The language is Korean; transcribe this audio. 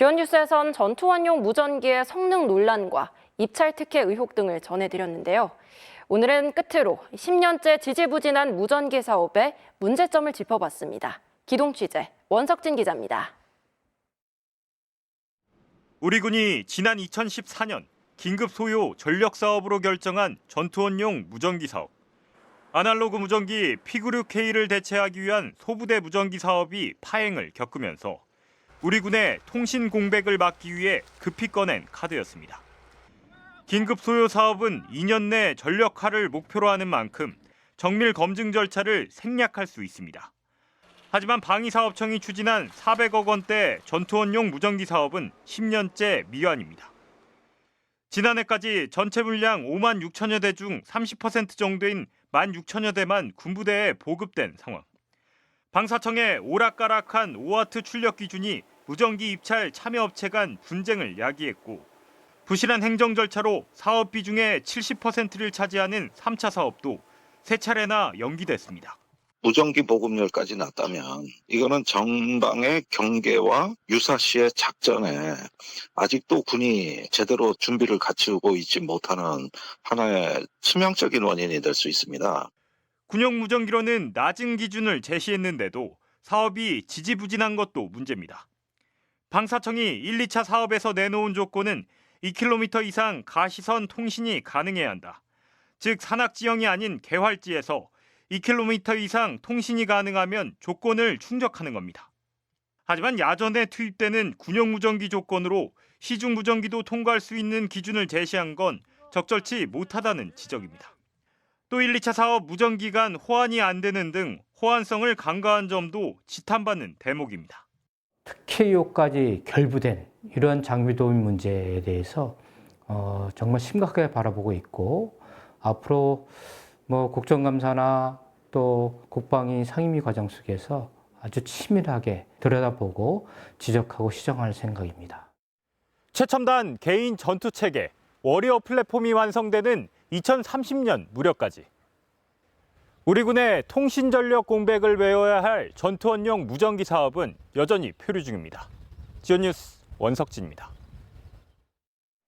주연 뉴스에선 전투원용 무전기의 성능 논란과 입찰 특혜 의혹 등을 전해드렸는데요. 오늘은 끝으로 10년째 지지부진한 무전기 사업의 문제점을 짚어봤습니다. 기동 취재 원석진 기자입니다. 우리 군이 지난 2014년 긴급 소요 전력 사업으로 결정한 전투원용 무전기 사업. 아날로그 무전기 피그류-K를 대체하기 위한 소부대 무전기 사업이 파행을 겪으면서 우리 군의 통신 공백을 막기 위해 급히 꺼낸 카드였습니다. 긴급 소요 사업은 2년 내 전력화를 목표로 하는 만큼 정밀 검증 절차를 생략할 수 있습니다. 하지만 방위사업청이 추진한 400억 원대 전투원용 무전기 사업은 10년째 미완입니다. 지난해까지 전체 물량 5만 6천여 대 중 30% 정도인 1만 6천여 대만 군부대에 보급된 상황. 방사청의 오락가락한 5와트 출력 기준이 무전기 입찰 참여 업체 간 분쟁을 야기했고 부실한 행정 절차로 사업 비중의 70%를 차지하는 3차 사업도 세 차례나 연기됐습니다. 무전기 보급률까지 낮다면 이거는 정방의 경계와 유사시의 작전에 아직도 군이 제대로 준비를 갖추고 있지 못하는 하나의 치명적인 원인이 될 수 있습니다. 군용 무전기로는 낮은 기준을 제시했는데도 사업이 지지부진한 것도 문제입니다. 방사청이 1, 2차 사업에서 내놓은 조건은 2km 이상 가시선 통신이 가능해야 한다. 즉 산악 지형이 아닌 개활지에서 2km 이상 통신이 가능하면 조건을 충족하는 겁니다. 하지만 야전에 투입되는 군용 무전기 조건으로 시중 무전기도 통과할 수 있는 기준을 제시한 건 적절치 못하다는 지적입니다. 또 1, 2차 사업 무전기 간 호환이 안 되는 등 호환성을 간과한 점도 지탄받는 대목입니다. 특혜요까지 결부된 이런 장비 도입 문제에 대해서 어, 정말 심각하게 바라보고 있고 앞으로 뭐 국정감사나 또 국방위 상임위 과정 속에서 아주 치밀하게 들여다보고 지적하고 시정할 생각입니다. 최첨단 개인 전투 체계 워리어 플랫폼이 완성되는 2030년 무렵까지 우리 군의 통신 전력 공백을 메워야 할 전투원용 무전기 사업은 여전히 표류 중입니다. 지원 뉴스 원석진입니다.